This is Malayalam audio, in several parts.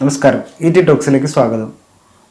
നമസ്കാരം. ഇ ടി ടോക്സിലേക്ക് സ്വാഗതം.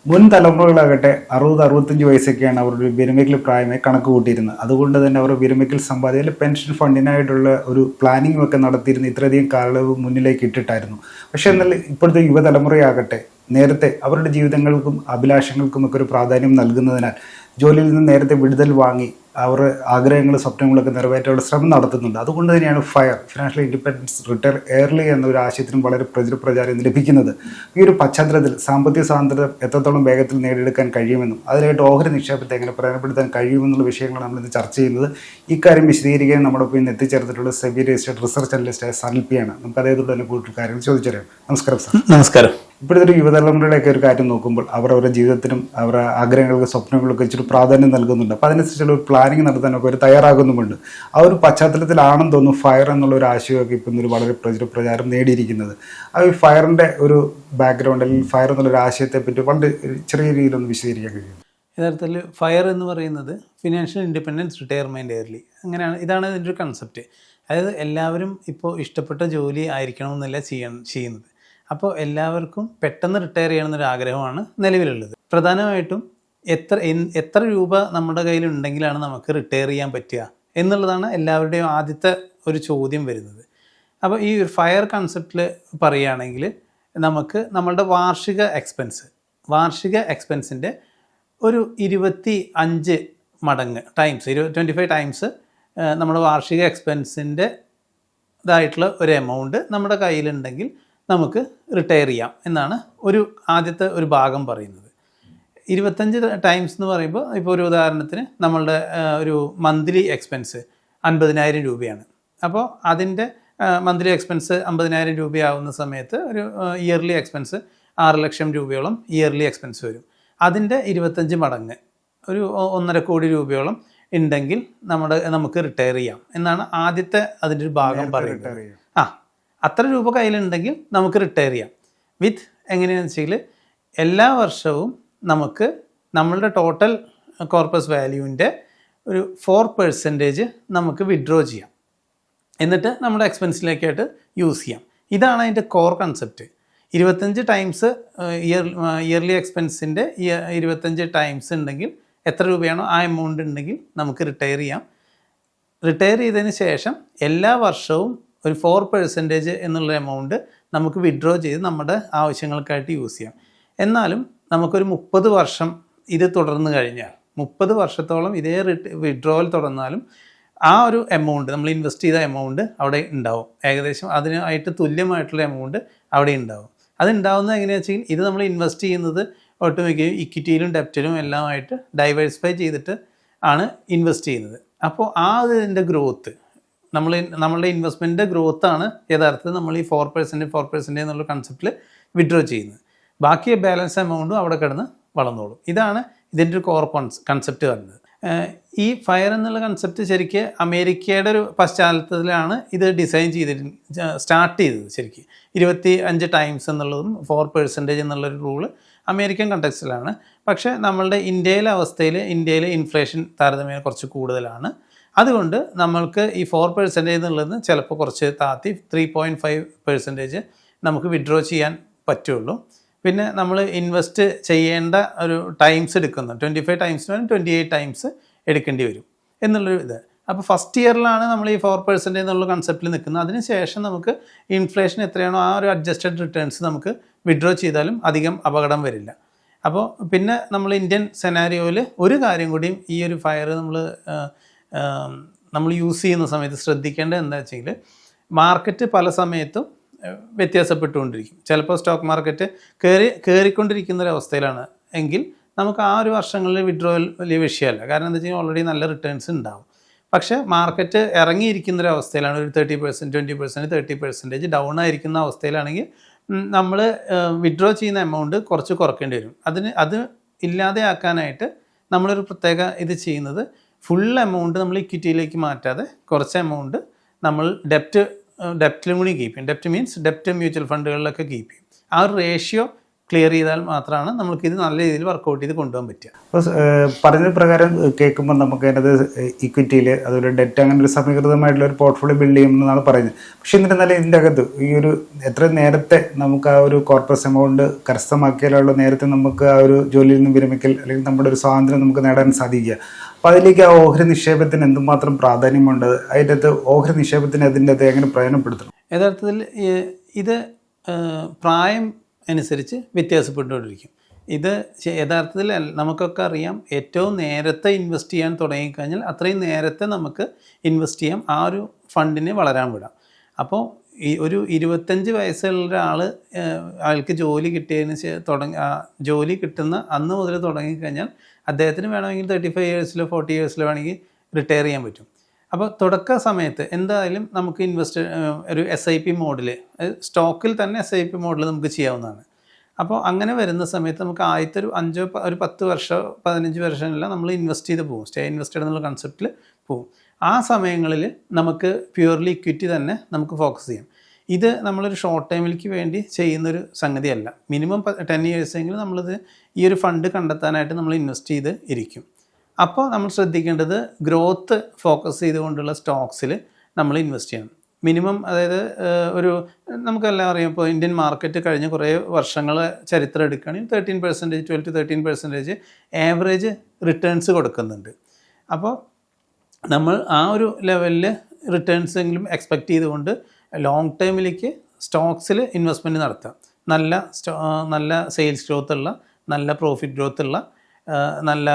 മുൻ തലമുറകളാകട്ടെ അറുപത് അറുപത്തഞ്ച് വയസ്സൊക്കെയാണ് അവരുടെ വിരമിക്കൽ പ്രായമായി കണക്ക് കൂട്ടിയിരുന്നത്. അതുകൊണ്ട് തന്നെ അവർ വിരമിക്കൽ സമ്പാദ്യം പെൻഷൻ ഫണ്ടിനായിട്ടുള്ള ഒരു പ്ലാനിങ്ങും ഒക്കെ നടത്തിയിരുന്നു ഇത്രയധികം കാലയളവ് മുന്നിലേക്ക് ഇട്ടിട്ടായിരുന്നു. പക്ഷേ എന്നാൽ ഇപ്പോഴത്തെ യുവതലമുറയാകട്ടെ നേരത്തെ അവരുടെ ജീവിതങ്ങൾക്കും അഭിലാഷങ്ങൾക്കും ഒക്കെ ഒരു പ്രാധാന്യം നൽകുന്നതിനാൽ ജോലിയിൽ നിന്ന് നേരത്തെ വിടുതൽ വാങ്ങി അവർ ആഗ്രഹങ്ങൾ സ്വപ്നങ്ങളൊക്കെ നിറവേറ്റാനുള്ള ശ്രമം നടത്തുന്നുണ്ട്. അതുകൊണ്ട് തന്നെയാണ് fire financial independence retire early എന്നൊരു ആശയത്തിനും വളരെ പ്രചുര പ്രചാരം ലഭിക്കുന്നത്. ഈ ഒരു പശ്ചാത്തലത്തിൽ സാമ്പത്തിക സ്വാതന്ത്ര്യം എത്രത്തോളം വേഗത്തിൽ നേടിയെടുക്കാൻ കഴിയുമെന്നും അതിനായിട്ട് ഓഹരി നിക്ഷേപത്തെ എങ്ങനെ പ്രയോജനപ്പെടുത്താൻ കഴിയുമെന്നുള്ള വിഷയങ്ങളാണ് നമ്മൾ ഇന്ന് ചർച്ച ചെയ്യുന്നത്. ഇക്കാര്യം വിശദീകരിക്കാൻ നമ്മുടെ ഇന്ന് എത്തിച്ചേർത്തിട്ടുള്ള സെബി രജിസ്റ്റേഡ് റിസർച്ച് അനലിസ്റ്റായ സനിൽ പി ആണ്. നമുക്ക് അദ്ദേഹത്തോട് തന്നെ കൂടുതൽ കാര്യങ്ങൾ ചോദിച്ചറിയാം. നമസ്കാരം സാർ. നമസ്കാരം. ഇപ്പോഴത്തെ ഒരു യുവതലമുറയുടെയൊക്കെ ഒരു കാര്യം നോക്കുമ്പോൾ അവർ അവരുടെ ജീവിതത്തിനും അവരുടെ ആഗ്രഹങ്ങൾക്ക് സ്വപ്നങ്ങൾക്കും ഇച്ചിരി പ്രാധാന്യം നൽകുന്നുണ്ട്. അപ്പോൾ അതിനനുസരിച്ചുള്ള ഒരു പ്ലാനിങ് നടത്താനൊക്കെ ഒരു തയ്യാറാകുന്നുമുണ്ട്. ആ ഒരു പശ്ചാത്തലത്തിലാണെന്ന് തോന്നുന്നു ഫയർ എന്നുള്ള ഒരു ആശയമൊക്കെ ഇപ്പം ഒരു വളരെ പ്രചര പ്രചാരം നേടിയിരിക്കുന്നത്. ആ ഈ ഫയറിന്റെ ഒരു ബാക്ക്ഗ്രൗണ്ട് അല്ലെങ്കിൽ ഫയർ എന്നുള്ള ഒരു ആശയത്തെ പറ്റി വളരെ ചെറിയ രീതിയിലൊന്ന് വിശദീകരിക്കാൻ കഴിയും യഥാർത്ഥത്തിൽ ഫയർ എന്ന് പറയുന്നത് ഫിനാൻഷ്യൽ ഇൻഡിപെൻഡൻസ് റിട്ടയർമെന്റ് ഇയർലി അങ്ങനെയാണ് ഇതാണ് ഇതിന്റെ ഒരു കൺസെപ്റ്റ് അതായത് എല്ലാവരും ഇപ്പോൾ ഇഷ്ടപ്പെട്ട ജോലി ആയിരിക്കണമെന്നല്ല ചെയ്യണം ചെയ്യുന്നത്. അപ്പോൾ എല്ലാവർക്കും പെട്ടെന്ന് റിട്ടയർ ചെയ്യണമെന്നൊരു ആഗ്രഹമാണ് നിലവിലുള്ളത്. പ്രധാനമായിട്ടും എത്ര എത്ര രൂപ നമ്മുടെ കയ്യിൽ ഉണ്ടെങ്കിലാണ് നമുക്ക് റിട്ടയർ ചെയ്യാൻ പറ്റുക എന്നുള്ളതാണ് എല്ലാവരുടെയും ആദ്യത്തെ ഒരു ചോദ്യം വരുന്നത്. അപ്പോൾ ഈ ഒരു ഫയർ കൺസെപ്റ്റിൽ പറയുകയാണെങ്കിൽ നമുക്ക് നമ്മളുടെ വാർഷിക എക്സ്പെൻസ് വാർഷിക എക്സ്പെൻസിന്റെ ഒരു ഇരുപത്തി അഞ്ച് മടങ്ങ് ടൈംസ് ഇരു ട്വന്റി ഫൈവ് ടൈംസ് നമ്മുടെ വാർഷിക എക്സ്പെൻസിന്റെ ഇതായിട്ടുള്ള ഒരു എമൗണ്ട് നമ്മുടെ കയ്യിലുണ്ടെങ്കിൽ നമുക്ക് റിട്ടയർ ചെയ്യാം എന്നാണ് ഒരു ആദ്യത്തെ ഒരു ഭാഗം പറയുന്നത്. ഇരുപത്തഞ്ച് ടൈംസ് എന്ന് പറയുമ്പോൾ ഇപ്പോൾ ഒരു ഉദാഹരണത്തിന് നമ്മളുടെ ഒരു മന്ത്ലി എക്സ്പെൻസ് അൻപതിനായിരം രൂപയാണ്. അപ്പോൾ അതിന്റെ മന്ത്ലി എക്സ്പെൻസ് അമ്പതിനായിരം രൂപയാവുന്ന സമയത്ത് ഒരു ഇയർലി എക്സ്പെൻസ് ആറ് ലക്ഷം രൂപയോളം ഇയർലി എക്സ്പെൻസ് വരും. അതിന്റെ ഇരുപത്തഞ്ച് മടങ്ങ് ഒരു ഒന്നര കോടി രൂപയോളം ഉണ്ടെങ്കിൽ നമ്മുടെ നമുക്ക് റിട്ടയർ ചെയ്യാം എന്നാണ് ആദ്യത്തെ അതിന്റെ ഒരു ഭാഗം പറയുന്നത്. ആ അത്ര രൂപ കയ്യിലുണ്ടെങ്കിൽ നമുക്ക് റിട്ടയർ ചെയ്യാം. വിത്ത് എങ്ങനെയാണെന്ന് വെച്ചാൽ എല്ലാ വർഷവും നമുക്ക് നമ്മളുടെ ടോട്ടൽ കോർപ്പസ് വാല്യൂവിന്റെ ഒരു ഫോർ പെർസെന്റേജ് നമുക്ക് വിഡ്രോ ചെയ്യാം. എന്നിട്ട് നമ്മുടെ എക്സ്പെൻസിലേക്കായിട്ട് യൂസ് ചെയ്യാം. ഇതാണ് അതിന്റെ കോർ കൺസെപ്റ്റ് ഇരുപത്തഞ്ച് ടൈംസ് ഇയർ ഇയർലി എക്സ്പെൻസിന്റെ ഇരുപത്തഞ്ച് ടൈംസ് ഉണ്ടെങ്കിൽ എത്ര രൂപയാണോ ആ എമൗണ്ട് ഉണ്ടെങ്കിൽ നമുക്ക് റിട്ടയർ ചെയ്യാം. റിട്ടയർ ചെയ്തതിന് ശേഷം എല്ലാ വർഷവും ഒരു ഫോർ പെർസെന്റേജ് എന്നുള്ള എമൗണ്ട് നമുക്ക് വിഡ്രോ ചെയ്ത് നമ്മുടെ ആവശ്യങ്ങൾക്കായിട്ട് യൂസ് ചെയ്യാം. എന്നാലും നമുക്കൊരു മുപ്പത് വർഷം ഇത് തുടർന്ന് കഴിഞ്ഞാൽ മുപ്പത് വർഷത്തോളം ഇതേ വിഡ്രോവൽ തുടർന്നാലും ആ ഒരു എമൗണ്ട് നമ്മൾ ഇൻവെസ്റ്റ് ചെയ്ത എമൗണ്ട് അവിടെ ഉണ്ടാവും. ഏകദേശം അതിനായിട്ട് തുല്യമായിട്ടുള്ള എമൗണ്ട് അവിടെ ഉണ്ടാവും. അത് ഉണ്ടാവുന്നത് എങ്ങനെയാണെന്ന് വെച്ചാൽ ഇത് നമ്മൾ ഇൻവെസ്റ്റ് ചെയ്യുന്നത് ഒട്ടുമിക്കയും ഇക്വിറ്റിയിലും ഡെപ്റ്റിലും എല്ലാമായിട്ട് ഡൈവേഴ്സിഫൈ ചെയ്തിട്ട് ആണ് ഇൻവെസ്റ്റ് ചെയ്യുന്നത്. അപ്പോൾ ആ ഇതിന്റെ ഗ്രോത്ത് നമ്മൾ നമ്മളുടെ ഇൻവെസ്റ്റ്മെന്റിന്റെ ഗ്രോത്താണ് യഥാർത്ഥത്തിൽ നമ്മൾ ഈ ഫോർ പെർസെന്റ് ഫോർ പെർസെന്റ് എന്നുള്ള കൺസെപ്റ്റിൽ വിഡ്രോ ചെയ്യുന്നത്. ബാക്കി ബാലൻസ് എമൗണ്ടും അവിടെ കിടന്ന് വളർന്നോളും. ഇതാണ് ഇതിന്റെ ഒരു കോർ കൺസെപ്റ്റ് വരുന്നത്. ഈ ഫയർ എന്നുള്ള കൺസെപ്റ്റ് ശരിക്ക് അമേരിക്കയുടെ ഒരു പശ്ചാത്തലത്തിലാണ് ഇത് ഡിസൈൻ ചെയ്തിട്ട് സ്റ്റാർട്ട് ചെയ്തത് ശരിക്ക്. ഇരുപത്തി അഞ്ച് ടൈംസ് എന്നുള്ളതും ഫോർ പെർസെന്റേജ് എന്നുള്ളൊരു റൂൾ അമേരിക്കൻ കണ്ടക്സ്റ്റിലാണ് പക്ഷേ നമ്മളുടെ ഇന്ത്യയിലെ അവസ്ഥയിൽ ഇന്ത്യയിലെ ഇൻഫ്ലേഷൻ താരതമ്യേന കുറച്ച് കൂടുതലാണ്. അതുകൊണ്ട് നമ്മൾക്ക് ഈ ഫോർ പെർസെന്റേജ് എന്നുള്ളത് ചിലപ്പോൾ കുറച്ച് താത്തി ത്രീ പോയിന്റ് ഫൈവ് പെർസെന്റേജ് നമുക്ക് വിഡ്രോ ചെയ്യാൻ പറ്റുള്ളൂ. പിന്നെ നമ്മൾ ഇൻവെസ്റ്റ് ചെയ്യേണ്ട ഒരു ടൈംസ് എടുക്കുന്നു. ട്വന്റി ഫൈവ് ടൈംസ് വേണം ട്വന്റി എയ്റ്റ് ടൈംസ് എടുക്കേണ്ടി വരും എന്നുള്ളൊരു ഇത്. അപ്പോൾ ഫസ്റ്റ് ഇയറിലാണ് നമ്മൾ ഈ ഫോർ പെർസെന്റ് എന്നുള്ള കൺസെപ്റ്റിൽ നിൽക്കുന്നത്. അതിനുശേഷം നമുക്ക് ഇൻഫ്ലേഷൻ എത്രയാണോ ആ ഒരു അഡ്ജസ്റ്റഡ് റിട്ടേൺസ് നമുക്ക് വിഡ്രോ ചെയ്താലും അധികം അപകടം വരില്ല. അപ്പോൾ പിന്നെ നമ്മൾ ഇന്ത്യൻ സെനാരിയോയിൽ ഒരു കാര്യം കൂടിയും ഈ ഒരു ഫയർ നമ്മൾ നമ്മൾ യൂസ് ചെയ്യുന്ന സമയത്ത് ശ്രദ്ധിക്കേണ്ടത് എന്താ വെച്ചെങ്കിൽ മാർക്കറ്റ് പല സമയത്തും വ്യത്യാസപ്പെട്ടുകൊണ്ടിരിക്കും. ചിലപ്പോൾ സ്റ്റോക്ക് മാർക്കറ്റ് കയറി കയറിക്കൊണ്ടിരിക്കുന്ന ഒരു അവസ്ഥയിലാണ് എങ്കിൽ നമുക്ക് ആ ഒരു വർഷങ്ങളിൽ വിഡ്രോവൽ വലിയ വിഷയമല്ല. കാരണം എന്താ വെച്ച് കഴിഞ്ഞാൽ ഓൾറെഡി നല്ല റിട്ടേൺസ് ഉണ്ടാവും. പക്ഷേ മാർക്കറ്റ് ഇറങ്ങിയിരിക്കുന്ന ഒരു അവസ്ഥയിലാണ് ഒരു thirty percent twenty percent thirty percentage down ആയിരിക്കുന്ന അവസ്ഥയിലാണെങ്കിൽ നമ്മൾ വിഡ്രോ ചെയ്യുന്ന എമൗണ്ട് കുറച്ച് കുറക്കേണ്ടി വരും. അതിന് അത് ഇല്ലാതെ ഇല്ലാതെയാക്കാനായിട്ട് നമ്മളൊരു പ്രത്യേക ഇത് ചെയ്യുന്നത് ഫുൾ എമൗണ്ട് നമ്മൾ ഇക്വിറ്റിയിലേക്ക് മാറ്റാതെ കുറച്ച് എമൗണ്ട് നമ്മൾ ഡെപ്റ്റ് ഡെപ്റ്റിലും കൂടി കീപ്പ് ചെയ്യും. ഡെപ്റ്റ് മീൻസ് ഡെപ്റ്റ് മ്യൂച്വൽ ഫണ്ടുകളിലൊക്കെ കീപ്പ് ചെയ്യും. ആ ഒരു റേഷ്യോ ക്ലിയർ ചെയ്താൽ മാത്രമാണ് നമുക്ക് ഇത് നല്ല രീതിയിൽ വർക്കൗട്ട് ചെയ്ത് കൊണ്ടുപോകാൻ പറ്റുക. അപ്പോൾ പറഞ്ഞ പ്രകാരം കേൾക്കുമ്പോൾ നമുക്ക് അതിനകത്ത് ഇക്വിറ്റിയിൽ അതുപോലെ ഡെറ്റ് അങ്ങനെ ഒരു സമീകൃതമായിട്ടുള്ള ഒരു പോർട്ട്ഫോളിയോ ബിൽഡ് ചെയ്യുമെന്നാണ് പറയുന്നത്. പക്ഷേ എന്നിരുന്നാലും ഇതിന്റെ അകത്ത് ഈ ഒരു എത്ര നേരത്തെ നമുക്ക് ആ ഒരു കോർപ്പസ് എമൗണ്ട് കരസ്ഥമാക്കിയാലുള്ള നേരത്തെ നമുക്ക് ആ ഒരു ജോലിയിൽ നിന്ന് വിരമിക്കൽ അല്ലെങ്കിൽ നമ്മുടെ ഒരു സ്വാതന്ത്ര്യം നമുക്ക് നേടാൻ സാധിക്കുക അപ്പോൾ അതിലേക്ക് ആ ഓഹരി നിക്ഷേപത്തിന് എന്തുമാത്രം പ്രാധാന്യമുണ്ട്? അതിന്റെ അകത്ത് ഓഹരി നിക്ഷേപത്തിന് അതിന്റെ അത് എങ്ങനെ പ്രയോജനപ്പെടുത്തണം? യഥാർത്ഥത്തിൽ ഇത് പ്രായം അനുസരിച്ച് വ്യത്യാസപ്പെട്ടുകൊണ്ടിരിക്കും. ഇത് യഥാർത്ഥത്തിൽ നമുക്കൊക്കെ അറിയാം ഏറ്റവും നേരത്തെ ഇൻവെസ്റ്റ് ചെയ്യാൻ തുടങ്ങിക്കഴിഞ്ഞാൽ അത്രയും നേരത്തെ നമുക്ക് ഇൻവെസ്റ്റ് ചെയ്യാം ആ ഒരു ഫണ്ടിനെ വളരാൻ വിടാം. അപ്പോൾ ഈ ഒരു ഇരുപത്തഞ്ച് വയസ്സുള്ള ഒരാൾ അയാൾക്ക് ജോലി കിട്ടിയതിന് തുടങ്ങി ജോലി കിട്ടുന്ന അന്ന് മുതൽ തുടങ്ങിക്കഴിഞ്ഞാൽ അദ്ദേഹത്തിന് വേണമെങ്കിൽ തേർട്ടി ഫൈവ് ഇയേഴ്സിലോ ഫോർട്ടി ഇയേഴ്സിലോ വേണമെങ്കിൽ റിട്ടയർ ചെയ്യാൻ പറ്റും. അപ്പോൾ തുടക്ക സമയത്ത് എന്തായാലും നമുക്ക് ഇൻവെസ്റ്റ് ഒരു എസ് ഐ പി മോഡിൽ സ്റ്റോക്കിൽ തന്നെ എസ് ഐ പി മോഡിൽ നമുക്ക് ചെയ്യാവുന്നതാണ്. അപ്പോൾ അങ്ങനെ വരുന്ന സമയത്ത് നമുക്ക് ആദ്യത്തെ ഒരു അഞ്ചോ ഒരു പത്ത് വർഷമോ പതിനഞ്ച് വർഷമെല്ലാം നമ്മൾ ഇൻവെസ്റ്റ് ചെയ്ത് പോകും. സ്റ്റേ ഇൻവെസ്റ്റഡ് എന്നുള്ള കൺസെപ്റ്റിൽ പോകും. ആ സമയങ്ങളിൽ നമുക്ക് പ്യുവർലി ഇക്വിറ്റി തന്നെ നമുക്ക് ഫോക്കസ് ചെയ്യാം. ഇത് നമ്മളൊരു ഷോർട്ട് ടൈമിലേക്ക് വേണ്ടി ചെയ്യുന്നൊരു സംഗതിയല്ല. മിനിമം ടെൻ ഇയേഴ്സെങ്കിലും നമ്മളിത് ഈ ഒരു ഫണ്ട് കണ്ടെത്താനായിട്ട് നമ്മൾ ഇൻവെസ്റ്റ് ചെയ്ത് ഇരിക്കും. അപ്പോൾ നമ്മൾ ശ്രദ്ധിക്കേണ്ടത് ഗ്രോത്ത് ഫോക്കസ് ചെയ്തുകൊണ്ടുള്ള സ്റ്റോക്സിൽ നമ്മൾ ഇൻവെസ്റ്റ് ചെയ്യണം. മിനിമം അതായത് ഒരു നമുക്കെല്ലാം അറിയാം ഇപ്പോൾ ഇന്ത്യൻ മാർക്കറ്റ് കഴിഞ്ഞ കുറേ വർഷങ്ങൾ ചരിത്രം എടുക്കുകയാണെങ്കിൽ thirteen percentage twelve to thirteen percentage average returns കൊടുക്കുന്നുണ്ട്. അപ്പോൾ നമ്മൾ ആ ഒരു ലെവലിൽ റിട്ടേൺസ് എങ്കിലും എക്സ്പെക്റ്റ് ചെയ്തുകൊണ്ട് ലോങ് ടേമിലേക്ക് സ്റ്റോക്സിൽ ഇൻവെസ്റ്റ്മെന്റ് നടത്താം. നല്ല സ്റ്റോ നല്ല സെയിൽസ് ഗ്രോത്ത് ഉള്ള നല്ല പ്രോഫിറ്റ് ഗ്രോത്ത് ഉള്ള നല്ല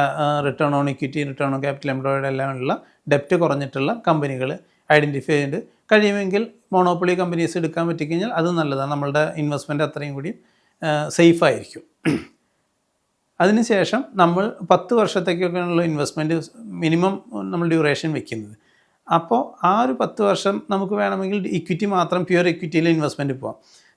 return on equity return on capital employed എല്ലാം ഉള്ള ഡെപ്റ്റ് കുറഞ്ഞിട്ടുള്ള കമ്പനികൾ ഐഡന്റിഫൈ ചെയ്ത് കഴിയുമെങ്കിൽ മോണോപ്പൊളി കമ്പനീസ് എടുക്കാൻ പറ്റിക്കഴിഞ്ഞാൽ അത് നല്ലതാണ്. നമ്മളുടെ ഇൻവെസ്റ്റ്മെന്റ് അത്രയും കൂടി സേഫ് ആയിരിക്കും. അതിനുശേഷം നമ്മൾ പത്ത് വർഷത്തേക്കൊക്കെയുള്ള ഇൻവെസ്റ്റ്മെന്റ് മിനിമം നമ്മൾ ഡ്യൂറേഷൻ വെക്കുന്നത്. അപ്പോൾ ആ ഒരു പത്ത് വർഷം നമുക്ക് വേണമെങ്കിൽ ഇക്വിറ്റി മാത്രം പ്യുവർ ഇക്വിറ്റിയിൽ ഇൻവെസ്റ്റ്മെന്റ് പോവാം.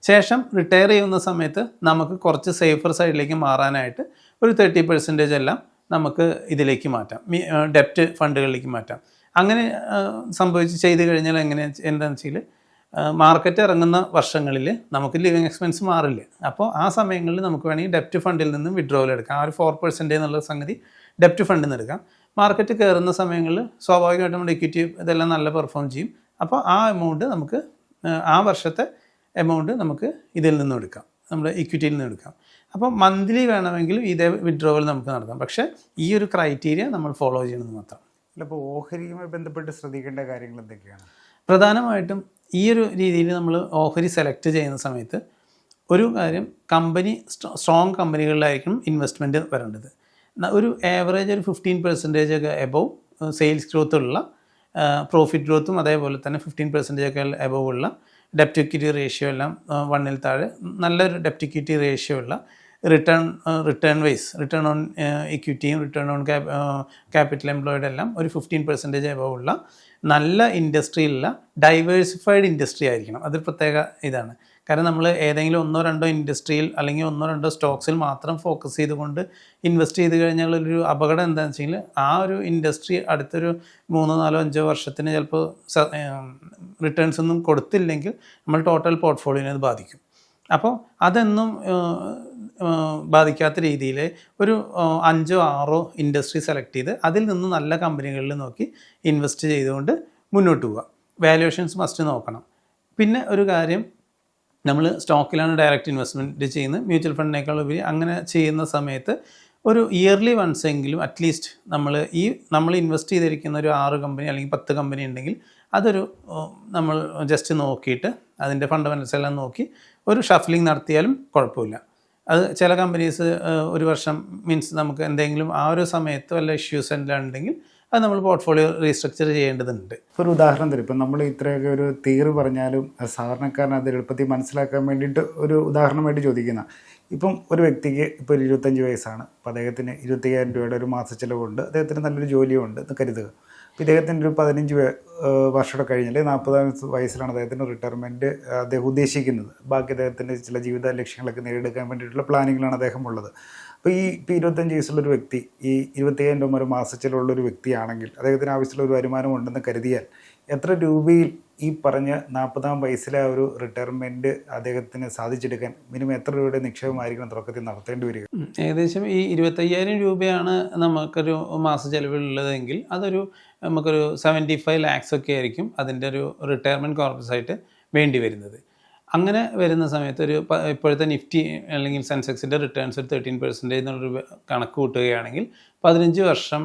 ശേഷം റിട്ടയർ ചെയ്യുന്ന സമയത്ത് നമുക്ക് കുറച്ച് സേഫർ സൈഡിലേക്ക് മാറാനായിട്ട് ഒരു തേർട്ടി പെർസെന്റേജ് എല്ലാം നമുക്ക് ഇതിലേക്ക് മാറ്റാം. ഡെപ്റ്റ് ഫണ്ടുകളിലേക്ക് മാറ്റാം. അങ്ങനെ സംഭവിച്ച് ചെയ്ത് കഴിഞ്ഞാൽ എങ്ങനെ എന്താണെന്ന് വെച്ചാൽ മാർക്കറ്റ് ഇറങ്ങുന്ന വർഷങ്ങളിൽ നമുക്ക് ലിവിങ് എക്സ്പെൻസ് മാറില്ല? അപ്പോൾ ആ സമയങ്ങളിൽ നമുക്ക് വേണമെങ്കിൽ ഡെപ്റ്റ് ഫണ്ടിൽ നിന്നും വിഡ്രോവൽ എടുക്കാം. ആ ഒരു ഫോർ പെർസെന്റേജ് എന്നുള്ള സംഗതി ഡെപ്റ്റ് ഫണ്ടിൽ നിന്ന് എടുക്കാം. മാർക്കറ്റ് കയറുന്ന സമയങ്ങളിൽ സ്വാഭാവികമായിട്ടും നമ്മുടെ ഇക്വിറ്റി ഇതെല്ലാം നല്ല പെർഫോം ചെയ്യും. അപ്പോൾ ആ എമൗണ്ട് നമുക്ക് ആ, വർഷത്തെ എമൗണ്ട് നമുക്ക് ഇതിൽ നിന്നും എടുക്കാം. നമ്മുടെ ഇക്വിറ്റിയിൽ നിന്ന് എടുക്കാം. അപ്പോൾ മന്ത്ലി വേണമെങ്കിലും ഇതേ വിഡ്രോവൽ നമുക്ക് നടത്താം. പക്ഷേ ഈ ഒരു ക്രൈറ്റീരിയ നമ്മൾ ഫോളോ ചെയ്യണമെന്ന് മാത്രം. അപ്പോൾ ഓഹരിയുമായി ബന്ധപ്പെട്ട് ശ്രദ്ധിക്കേണ്ട കാര്യങ്ങൾ എന്തൊക്കെയാണ്? പ്രധാനമായിട്ടും ഈ ഒരു രീതിയിൽ നമ്മൾ ഓഹരി സെലക്ട് ചെയ്യുന്ന സമയത്ത് ഒരു കാര്യം കമ്പനി സ്ട്രോങ് കമ്പനികളിലായിരിക്കും ഇൻവെസ്റ്റ്മെന്റ് വരേണ്ടത്. ഒരു ആവറേജ് ഒരു ഫിഫ്റ്റീൻ പെർസെന്റേജ് ഒക്കെ എബവ് സെയിൽസ് ഗ്രോത്ത് ഉള്ള പ്രോഫിറ്റ് ഗ്രോത്തും അതേപോലെ തന്നെ ഫിഫ്റ്റീൻ പെർസെന്റേജ് ഒക്കെ എബവ് ഉള്ള ഡെപ്റ്റ് ഇക്വിറ്റി റേഷ്യോ എല്ലാം വണ്ണിൽ താഴെ നല്ലൊരു ഡെപ്റ്റ് ഇക്വിറ്റി റേഷ്യോ ഉള്ള return return wise return on ഇക്വിറ്റിയും return on capital employed എല്ലാം ഒരു ഫിഫ്റ്റീൻ പെർസെന്റേജ് എബവ് ഉള്ള നല്ല ഇൻഡസ്ട്രിയിലുള്ള ഡൈവേഴ്സിഫൈഡ് ഇൻഡസ്ട്രി ആയിരിക്കണം. അതൊരു പ്രത്യേക ഇതാണ്. കാരണം നമ്മൾ ഏതെങ്കിലും ഒന്നോ രണ്ടോ ഇൻഡസ്ട്രിയിൽ അല്ലെങ്കിൽ ഒന്നോ രണ്ടോ സ്റ്റോക്സിൽ മാത്രം ഫോക്കസ് ചെയ്തുകൊണ്ട് ഇൻവെസ്റ്റ് ചെയ്ത് കഴിഞ്ഞാൽ ഒരു അപകടം എന്താണെന്ന് വെച്ചാൽ ആ ഒരു ഇൻഡസ്ട്രി അടുത്തൊരു മൂന്നോ നാലോ അഞ്ചോ വർഷത്തിന് ചിലപ്പോൾ റിട്ടേൺസ് ഒന്നും കൊടുത്തില്ലെങ്കിൽ നമ്മൾ ടോട്ടൽ പോർട്ട്ഫോളിയോനെ അത് ബാധിക്കും. അപ്പോൾ അതെന്നും ബാധിക്കാത്ത രീതിയിൽ ഒരു അഞ്ചോ ആറോ ഇൻഡസ്ട്രി സെലക്ട് ചെയ്ത് അതിൽ നിന്ന് നല്ല കമ്പനികളിൽ നോക്കി ഇൻവെസ്റ്റ് ചെയ്തുകൊണ്ട് മുന്നോട്ട് പോവുക. വാല്യുവേഷൻസ് മസ്റ്റ് നോക്കണം. പിന്നെ ഒരു കാര്യം നമ്മൾ സ്റ്റോക്കിലാണ് ഡയറക്റ്റ് ഇൻവെസ്റ്റ്മെന്റ് ചെയ്യുന്നത്. മ്യൂച്വൽ ഫണ്ടിനേക്കാൾ ഉപരി അങ്ങനെ ചെയ്യുന്ന സമയത്ത് ഒരു ഇയർലി വൺസ് എങ്കിലും അറ്റ്ലീസ്റ്റ് നമ്മൾ ഈ നമ്മൾ ഇൻവെസ്റ്റ് ചെയ്തിരിക്കുന്ന ഒരു ആറ് കമ്പനി അല്ലെങ്കിൽ പത്ത് കമ്പനി ഉണ്ടെങ്കിൽ അതൊരു നമ്മൾ ജസ്റ്റ് നോക്കിയിട്ട് അതിന്റെ ഫണ്ടമെന്റൽസ് എല്ലാം നോക്കി ഒരു ഷഫ്ലിംഗ് നടത്തിയാലും കുഴപ്പമില്ല. അത് ചില കമ്പനീസ് ഒരു വർഷം മീൻസ് നമുക്ക് എന്തെങ്കിലും ആ ഒരു സമയത്ത് വല്ല ഇഷ്യൂസ് എല്ലാം ഉണ്ടെങ്കിൽ അത് നമ്മൾ പോർട്ട്ഫോളിയോ റീസ്ട്രക്ചർ ചെയ്യേണ്ടതുണ്ട്. ഒരു ഉദാഹരണം തരും. ഇപ്പം നമ്മൾ ഇത്രയൊക്കെ ഒരു തീറ് പറഞ്ഞാലും സാധാരണക്കാരൻ അത് എളുപ്പത്തിൽ മനസ്സിലാക്കാൻ വേണ്ടിയിട്ട് ഒരു ഉദാഹരണമായിട്ട് ചോദിക്കുന്ന. ഇപ്പം ഒരു വ്യക്തിക്ക് ഇപ്പോൾ ഒരു ഇരുപത്തഞ്ച് വയസ്സാണ്. അപ്പോൾ അദ്ദേഹത്തിന് ഇരുപത്തയ്യായിരം രൂപയുടെ ഒരു മാസ ചിലവുണ്ട്. അദ്ദേഹത്തിന് നല്ലൊരു ജോലിയുണ്ട് എന്ന് കരുതുക. ഇദ്ദേഹത്തിന്റെ ഒരു പതിനഞ്ച് വർഷമൊക്കെ കഴിഞ്ഞാൽ നാൽപ്പതാം വയസ്സിലാണ് അദ്ദേഹത്തിന്റെ റിട്ടയർമെന്റ് അദ്ദേഹം ഉദ്ദേശിക്കുന്നത്. ബാക്കി അദ്ദേഹത്തിന്റെ ചില ജീവിത ലക്ഷ്യങ്ങളൊക്കെ നേടിയെടുക്കാൻ വേണ്ടിയിട്ടുള്ള പ്ലാനിങ്ങിലാണ് അദ്ദേഹം ഉള്ളത്. അപ്പോൾ ഈ ഇപ്പോൾ ഇരുപത്തഞ്ച് വയസ്സുള്ളൊരു വ്യക്തി ഈ ഇരുപത്തിയേഴ് രൂപ ഒരു മാസച്ചിലുള്ള ഒരു വ്യക്തിയാണെങ്കിൽ അദ്ദേഹത്തിന് ആവശ്യമുള്ള ഒരു വരുമാനം ഉണ്ടെന്ന് കരുതിയാൽ എത്ര രൂപയിൽ ഈ പറഞ്ഞ നാൽപ്പതാം വയസ്സിലെ ഒരു റിട്ടയർമെന്റ് അദ്ദേഹത്തിന് സാധിച്ചെടുക്കാൻ മിനിമം എത്ര രൂപയുടെ നിക്ഷേപമായിരിക്കണം തുടക്കത്തിൽ നടത്തേണ്ടി വരിക? ഏകദേശം ഈ ഇരുപത്തയ്യായിരം രൂപയാണ് നമുക്കൊരു മാസ ചെലവിലുള്ളതെങ്കിൽ അതൊരു നമുക്കൊരു സെവന്റി ഫൈവ് ലാക്സ് ഒക്കെ ആയിരിക്കും അതിന്റെ ഒരു റിട്ടയർമെന്റ് കോർപ്പസ് ആയിട്ട് വേണ്ടി വരുന്നത്. അങ്ങനെ വരുന്ന സമയത്ത് ഒരു ഇപ്പോഴത്തെ നിഫ്റ്റി അല്ലെങ്കിൽ സെൻസെക്സിന്റെ റിട്ടേൺസ് ഒരു തേർട്ടീൻ പെർസെന്റേജ് എന്നുള്ളൊരു കണക്ക് കൂട്ടുകയാണെങ്കിൽ പതിനഞ്ച് വർഷം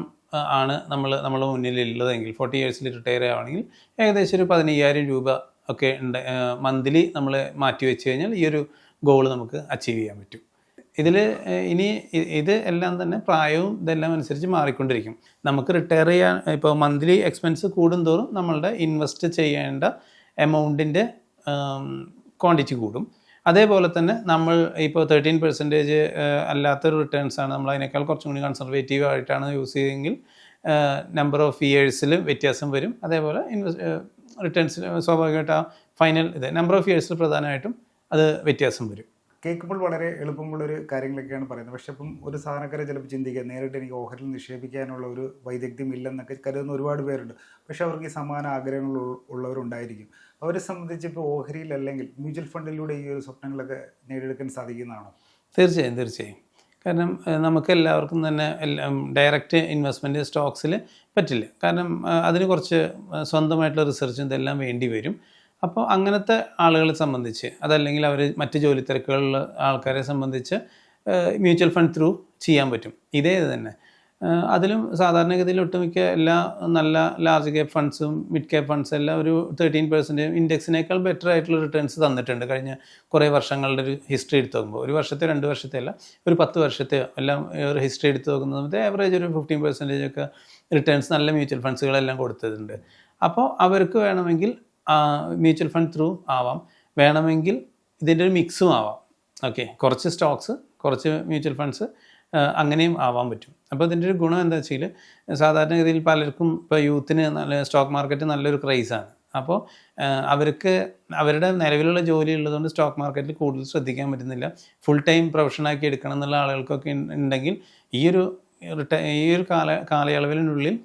ആണ് നമ്മൾ നമ്മൾ മുന്നിലുള്ളതെങ്കിൽ ഫോർട്ടി ഇയേഴ്സിൽ റിട്ടയർ ആവുകയാണെങ്കിൽ ഏകദേശം ഒരു പതിനയ്യായിരം രൂപ ഒക്കെ ഉണ്ട് മന്ത്ലി നമ്മൾ മാറ്റി വെച്ച് കഴിഞ്ഞാൽ ഈ ഒരു ഗോൾ നമുക്ക് അച്ചീവ് ചെയ്യാൻ പറ്റും. ഇതിൽ ഇനി ഇത് എല്ലാം തന്നെ പ്രായവും ഇതെല്ലാം അനുസരിച്ച് മാറിക്കൊണ്ടിരിക്കും. നമുക്ക് റിട്ടയർ ചെയ്യാൻ ഇപ്പോൾ മന്ത്ലി എക്സ്പെൻസ് കൂടുന്തോറും നമ്മളുടെ ഇൻവെസ്റ്റ് ചെയ്യേണ്ട എമൗണ്ടിന്റെ ക്വാണ്ടിറ്റി കൂടും. അതേപോലെ തന്നെ നമ്മൾ ഇപ്പോൾ തേർട്ടീൻ പെർസെന്റേജ് അല്ലാത്തൊരു റിട്ടേൺസ് ആണ്. നമ്മൾ അതിനേക്കാൾ കുറച്ചും കൂടി കൺസർവേറ്റീവ് ആയിട്ടാണ് യൂസ് ചെയ്തെങ്കിൽ നമ്പർ ഓഫ് ഇയേഴ്സിൽ വ്യത്യാസം വരും. അതേപോലെ ഇൻവെസ്റ്റ് റിട്ടേൺസിൽ സ്വാഭാവികമായിട്ട് ആ ഫൈനൽ ഇത് നമ്പർ ഓഫ് ഇയേഴ്സിൽ പ്രധാനമായിട്ടും അത് വ്യത്യാസം വരും. കേൾക്കുമ്പോൾ വളരെ എളുപ്പമുള്ളൊരു കാര്യങ്ങളൊക്കെയാണ് പറയുന്നത്. പക്ഷെ ഇപ്പം ഒരു സാധനക്കാരെ ചിലപ്പോൾ ചിന്തിക്കുക നേരിട്ട് എനിക്ക് ഓഹരിൽ നിക്ഷേപിക്കാനുള്ള ഒരു വൈദഗ്ധ്യം ഇല്ലെന്നൊക്കെ കരുതുന്ന ഒരുപാട് പേരുണ്ട്. പക്ഷേ അവർക്ക് ഈ സമാന ആഗ്രഹങ്ങൾ ഉള്ള- ഉള്ളവരുണ്ടായിരിക്കും. അവരെ സംബന്ധിച്ച് ഇപ്പോൾ ഓഹരിയിൽ അല്ലെങ്കിൽ മ്യൂച്വൽ ഫണ്ടിലൂടെ ഈ ഒരു സ്വപ്നങ്ങളൊക്കെ നേടിയെടുക്കാൻ സാധിക്കുന്നതാണോ? തീർച്ചയായും തീർച്ചയായും. കാരണം നമുക്ക് എല്ലാവർക്കും തന്നെ ഡയറക്റ്റ് ഇൻവെസ്റ്റ്മെന്റ് സ്റ്റോക്സിൽ പറ്റില്ല. കാരണം അതിന് കുറച്ച് സ്വന്തമായിട്ടുള്ള റിസർച്ചും ഇതെല്ലാം വേണ്ടി വരും. അപ്പോൾ അങ്ങനത്തെ ആളുകളെ സംബന്ധിച്ച് അതല്ലെങ്കിൽ അവർ മറ്റ് ജോലി തിരക്കുകളുള്ള ആൾക്കാരെ സംബന്ധിച്ച് മ്യൂച്വൽ ഫണ്ട് ത്രൂ ചെയ്യാൻ പറ്റും. ഇതേ ഇത് തന്നെ. അതിലും സാധാരണഗതിയിൽ ഒട്ടുമിക്ക എല്ലാ നല്ല ലാർജ് ക്യാപ് ഫണ്ട്സും മിഡ് ക്യാപ് ഫണ്ട്സ് എല്ലാം ഒരു തേർട്ടീൻ പെർസെന്റ് ഇൻഡെക്സിനേക്കാൾ ബെറ്റർ ആയിട്ടുള്ള റിട്ടേൺസ് തന്നിട്ടുണ്ട്. കഴിഞ്ഞ കുറേ വർഷങ്ങളുടെ ഒരു ഹിസ്റ്ററി എടുത്ത് നോക്കുമ്പോൾ. ഒരു വർഷത്തെ രണ്ട് വർഷത്തെ അല്ല ഒരു പത്ത് വർഷത്തെ എല്ലാം ഒരു ഹിസ്റ്ററി എടുത്ത് നോക്കുന്ന സമയത്ത് ആവറേജ് ഒരു ഫിഫ്റ്റീൻ പെർസെന്റേജ് ഒക്കെ റിട്ടേൺസ് നല്ല മ്യൂച്വൽ ഫണ്ട്സുകളെല്ലാം കൊടുത്തിട്ടുണ്ട്. അപ്പോൾ അവർക്ക് വേണമെങ്കിൽ മ്യൂച്വൽ ഫണ്ട് ത്രൂ ആവാം. വേണമെങ്കിൽ ഇതിന്റെ ഒരു മിക്സും ആവാം. ഓക്കെ കുറച്ച് സ്റ്റോക്സ് കുറച്ച് മ്യൂച്വൽ ഫണ്ട്സ് അങ്ങനെയും ആവാൻ പറ്റും. അപ്പോൾ ഇതിന്റെ ഒരു ഗുണം എന്താ വെച്ചാൽ സാധാരണഗതിയിൽ പലർക്കും ഇപ്പോൾ യൂത്തിന് നല്ല സ്റ്റോക്ക് മാർക്കറ്റ് നല്ലൊരു ക്രൈസാണ് അപ്പോൾ അവർക്ക് അവരുടെ നിലവിലുള്ള ജോലി ഉള്ളതുകൊണ്ട് സ്റ്റോക്ക് മാർക്കറ്റിൽ കൂടുതൽ ശ്രദ്ധിക്കാൻ പറ്റുന്നില്ല. ഫുൾ ടൈം പ്രൊഫഷനാക്കി എടുക്കണം എന്നുള്ള ആളുകൾക്കൊക്കെ ഉണ്ടെങ്കിൽ ഈ ഒരു ഈ ഒരു കാല കാലയളവിനുള്ളിൽ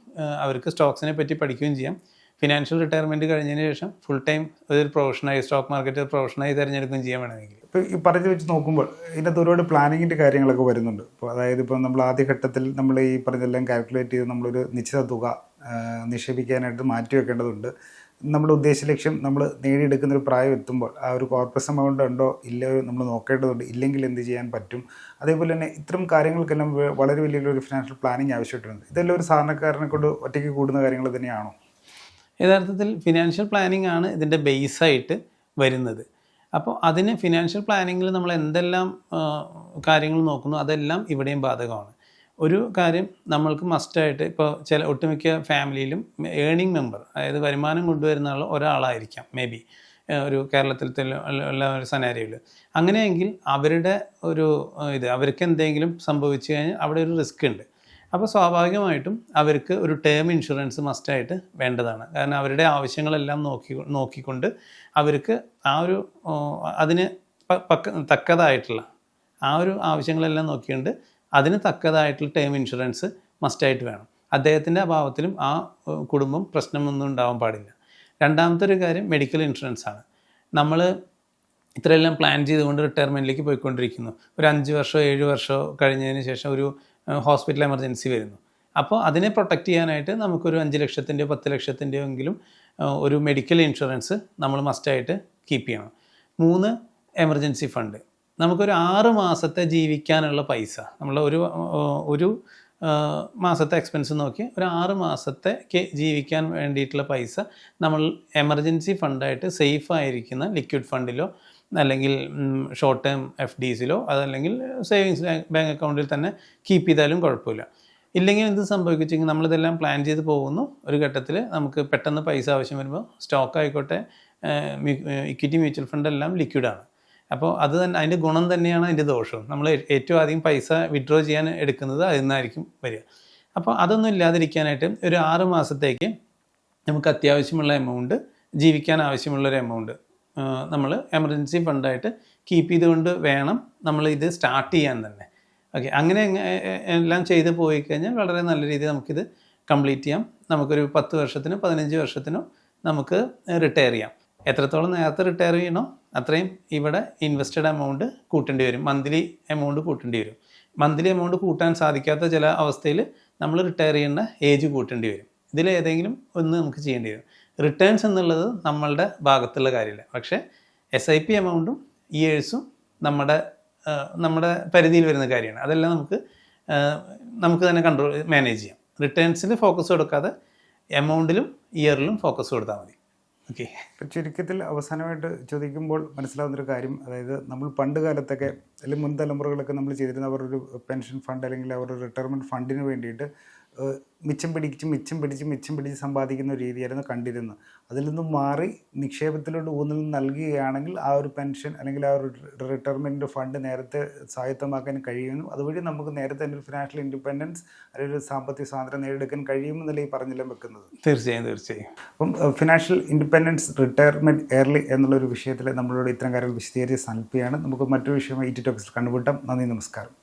അവർക്ക് സ്റ്റോക്സിനെ പറ്റി പഠിക്കുകയും ചെയ്യാം. ഫിനാൻഷ്യൽ റിട്ടയർമെന്റ് കഴിഞ്ഞതിന് ശേഷം ഫുൾ ടൈം ഒരു പ്രൊഫഷനായി സ്റ്റോക്ക് മാർക്കറ്റ് പ്രൊഫഷനായി തിരഞ്ഞെടുക്കുകയും ചെയ്യാൻ വേണമെങ്കിൽ. ഇപ്പോൾ ഈ പറഞ്ഞു വെച്ച് നോക്കുമ്പോൾ ഇതിനകത്ത് ഒരുപാട് പ്ലാനിങ്ങിന്റെ കാര്യങ്ങളൊക്കെ വരുന്നുണ്ട്. അപ്പോൾ അതായത് ഇപ്പോൾ നമ്മൾ ആദ്യഘട്ടത്തിൽ നമ്മൾ ഈ പറഞ്ഞതെല്ലാം കാൽക്കുലേറ്റ് ചെയ്ത് നമ്മളൊരു നിശ്ചിത തുക നിക്ഷേപിക്കാനായിട്ട് മാറ്റി വെക്കേണ്ടതുണ്ട്. നമ്മുടെ ഉദ്ദേശ ലക്ഷ്യം നമ്മൾ നേടിയെടുക്കുന്ന ഒരു പ്രായം എത്തുമ്പോൾ ആ ഒരു കോർപ്പസ് എമൗണ്ട് ഉണ്ടോ ഇല്ലയോ നമ്മൾ നോക്കേണ്ടതുണ്ട്. ഇല്ലെങ്കിൽ എന്ത് ചെയ്യാൻ പറ്റും? അതേപോലെ തന്നെ ഇത്തരം കാര്യങ്ങൾക്കെല്ലാം വളരെ വലിയൊരു ഫിനാൻഷ്യൽ പ്ലാനിങ് ആവശ്യമായിട്ടുണ്ട് ഇതെല്ലാം ഒരു സാധാരണക്കാരനെ കൊണ്ട് ഒറ്റയ്ക്ക് കൂടുന്ന കാര്യങ്ങൾ തന്നെയാണോ? യഥാർത്ഥത്തിൽ ഫിനാൻഷ്യൽ പ്ലാനിംഗ് ആണ് ഇതിന്റെ ബേസായിട്ട് വരുന്നത്. അപ്പോൾ അതിന് ഫിനാൻഷ്യൽ പ്ലാനിങ്ങിൽ നമ്മൾ എന്തെല്ലാം കാര്യങ്ങൾ നോക്കുന്നു അതെല്ലാം ഇവിടെയും ബാധകമാണ്. ഒരു കാര്യം നമ്മൾക്ക് മസ്റ്റായിട്ട് ഇപ്പോൾ ചില ഒട്ടുമിക്ക ഫാമിലിയിലും ഏണിംഗ് മെമ്പർ അതായത് വരുമാനം കൊണ്ടുവരുന്ന ആൾ ഒരാളായിരിക്കാം മേ ബി ഒരു കേരളത്തിലത്തെ ഉള്ള ഒരു സനാരിയിൽ അങ്ങനെയെങ്കിൽ അവരുടെ ഒരു ഇത് അവർക്ക് എന്തെങ്കിലും സംഭവിച്ചു കഴിഞ്ഞാൽ അവിടെ ഒരു റിസ്ക് ഉണ്ട്. അപ്പോൾ സ്വാഭാവികമായിട്ടും അവർക്ക് ഒരു ടേം ഇൻഷുറൻസ് മസ്റ്റായിട്ട് വേണ്ടതാണ്. കാരണം അവരുടെ ആവശ്യങ്ങളെല്ലാം നോക്കി നോക്കിക്കൊണ്ട് അവർക്ക് ആ ഒരു അതിന് പക്ക തക്കതായിട്ടുള്ള ആ ഒരു ആവശ്യങ്ങളെല്ലാം നോക്കിക്കൊണ്ട് അതിന് തക്കതായിട്ടുള്ള ടേം ഇൻഷുറൻസ് മസ്റ്റായിട്ട് വേണം. അദ്ദേഹത്തിന്റെ അഭാവത്തിലും ആ കുടുംബം പ്രശ്നമൊന്നും ഉണ്ടാവാൻ പാടില്ല. രണ്ടാമത്തെ ഒരു കാര്യം മെഡിക്കൽ ഇൻഷുറൻസ് ആണ്. നമ്മൾ ഇത്രയെല്ലാം പ്ലാൻ ചെയ്തുകൊണ്ട് റിട്ടയർമെന്റിലേക്ക് പോയിക്കൊണ്ടിരിക്കുന്നു. ഒരു അഞ്ച് വർഷമോ ഏഴ് വർഷമോ കഴിഞ്ഞതിന് ശേഷം ഒരു ഹോസ്പിറ്റൽ എമർജൻസി വരുന്നു. അപ്പോൾ അതിനെ പ്രൊട്ടക്റ്റ് ചെയ്യാനായിട്ട് നമുക്കൊരു അഞ്ച് ലക്ഷത്തിന്റെയോ പത്ത് ലക്ഷത്തിന്റെയോ എങ്കിലും ഒരു മെഡിക്കൽ ഇൻഷുറൻസ് നമ്മൾ മസ്റ്റായിട്ട് കീപ്പ് ചെയ്യണം. മൂന്ന് എമർജൻസി ഫണ്ട്. നമുക്കൊരു ആറ് മാസത്തെ ജീവിക്കാനുള്ള പൈസ. നമ്മൾ ഒരു ഒരു മാസത്തെ എക്സ്പെൻസ് നോക്കി ഒരു ആറ് മാസത്തെ ജീവിക്കാൻ വേണ്ടിയിട്ടുള്ള പൈസ നമ്മൾ എമർജൻസി ഫണ്ടായിട്ട് സേഫ് ആയിരിക്കുന്ന ലിക്വിഡ് ഫണ്ടിലോ അല്ലെങ്കിൽ ഷോർട്ട് ടേം എഫ് ഡിസിലോ അതല്ലെങ്കിൽ സേവിങ്സ് ബാങ്ക് അക്കൗണ്ടിൽ തന്നെ കീപ്പ് ചെയ്താലും കുഴപ്പമില്ല. ഇല്ലെങ്കിൽ എന്ത് സംഭവിക്കുമെങ്കിൽ നമ്മളിതെല്ലാം പ്ലാൻ ചെയ്ത് പോകുന്നു. ഒരു ഘട്ടത്തിൽ നമുക്ക് പെട്ടെന്ന് പൈസ ആവശ്യം വരുമ്പോൾ സ്റ്റോക്ക് ആയിക്കോട്ടെ ഇക്വിറ്റി മ്യൂച്വൽ ഫണ്ട് എല്ലാം ലിക്വിഡാണ് അപ്പോൾ അത് തന്നെ അതിന്റെ ഗുണം തന്നെയാണ് അതിന്റെ ദോഷവും. നമ്മൾ ഏറ്റവും ആദ്യം പൈസ വിഡ്രോ ചെയ്യാൻ എടുക്കുന്നത് അതിൽ നിന്നായിരിക്കും വരിക. അപ്പോൾ അതൊന്നും ഇല്ലാതിരിക്കാനായിട്ട് ഒരു ആറ് മാസത്തേക്ക് നമുക്ക് അത്യാവശ്യമുള്ള എമൗണ്ട് ജീവിക്കാൻ ആവശ്യമുള്ള ഒരു എമൗണ്ട് നമ്മൾ എമർജൻസി ഫണ്ടായിട്ട് കീപ്പ് ചെയ്തുകൊണ്ട് വേണം നമ്മൾ ഇത് സ്റ്റാർട്ട് ചെയ്യാൻ തന്നെ. ഓക്കെ അങ്ങനെ എല്ലാം ചെയ്ത് പോയി കഴിഞ്ഞാൽ വളരെ നല്ല രീതിയിൽ നമുക്കിത് കംപ്ലീറ്റ് ചെയ്യാം. നമുക്കൊരു പത്ത് വർഷത്തിനോ പതിനഞ്ച് വർഷത്തിനോ നമുക്ക് റിട്ടയർ ചെയ്യാം. എത്രത്തോളം നേരത്തെ റിട്ടയർ ചെയ്യണോ അത്രയും ഇവിടെ ഇൻവെസ്റ്റഡ് എമൗണ്ട് കൂട്ടേണ്ടി വരും. മന്ത്ലി എമൗണ്ട് കൂട്ടേണ്ടി വരും. മന്ത്ലി എമൗണ്ട് കൂട്ടാൻ സാധിക്കാത്ത ചില അവസ്ഥയിൽ നമ്മൾ റിട്ടയർ ചെയ്യേണ്ട ഏജ് കൂട്ടേണ്ടി വരും. ഇതിൽ ഏതെങ്കിലും ഒന്ന് നമുക്ക് ചെയ്യേണ്ടി വരും. റിട്ടേൺസ് എന്നുള്ളത് നമ്മളുടെ ഭാഗത്തുള്ള കാര്യമില്ല. പക്ഷേ എസ് ഐ പി എമൗണ്ടും ഇയേഴ്സും നമ്മുടെ നമ്മുടെ പരിധിയിൽ വരുന്ന കാര്യമാണ്. അതെല്ലാം നമുക്ക് നമുക്ക് തന്നെ കൺട്രോൾ മാനേജ് ചെയ്യാം. റിട്ടേൺസിൽ ഫോക്കസ് കൊടുക്കാതെ എമൗണ്ടിലും ഇയറിലും ഫോക്കസ് കൊടുത്താൽ മതി. ഓക്കെ ചുരുക്കത്തിൽ അവസാനമായിട്ട് ചോദിക്കുമ്പോൾ മനസ്സിലാവുന്നൊരു കാര്യം അതായത് നമ്മൾ പണ്ട് കാലത്തൊക്കെ അല്ലെങ്കിൽ മുൻ തലമുറകളൊക്കെ നമ്മൾ ചെയ്തിരുന്ന അവരൊരു പെൻഷൻ ഫണ്ട് അല്ലെങ്കിൽ അവരുടെ റിട്ടയർമെന്റ് ഫണ്ടിന് വേണ്ടിയിട്ട് മിച്ചം പിടിച്ച് മിച്ചം പിടിച്ച് മിച്ചം പിടിച്ച് സമ്പാദിക്കുന്ന ഒരു രീതിയായിരുന്നു കണ്ടിരുന്നത്. അതിൽ നിന്നും മാറി നിക്ഷേപത്തിലോട്ട് ഊന്നൽ നൽകുകയാണെങ്കിൽ ആ ഒരു പെൻഷൻ അല്ലെങ്കിൽ ആ ഒരു റിട്ടയർമെന്റ് ഫണ്ട് നേരത്തെ സ്വായത്തമാക്കാൻ കഴിയുന്നു. അതുവഴി നമുക്ക് നേരത്തെ തന്നെ ഒരു ഫിനാൻഷ്യൽ ഇൻഡിപെൻഡൻസ് അല്ലെങ്കിൽ ഒരു സാമ്പത്തിക സ്വാതന്ത്ര്യം നേടിയെടുക്കാൻ കഴിയുമെന്നല്ല ഈ പറഞ്ഞെല്ലാം വെക്കുന്നത്? തീർച്ചയായും തീർച്ചയായും. അപ്പം ഫിനാൻഷ്യൽ ഇൻഡിപെൻഡൻസ് റിട്ടയർമെന്റ് എയർലി എന്നുള്ളൊരു വിഷയത്തിൽ നമ്മളോട് ഇത്തരം കാര്യങ്ങൾ വിശദീകരിച്ച് സൽപ്പിയാണ്. നമുക്ക് മറ്റൊരു വിഷയമായി ഇറ്റി ടോക്സിൽ കണ്ടുമുട്ടാം. നന്ദി നമസ്കാരം.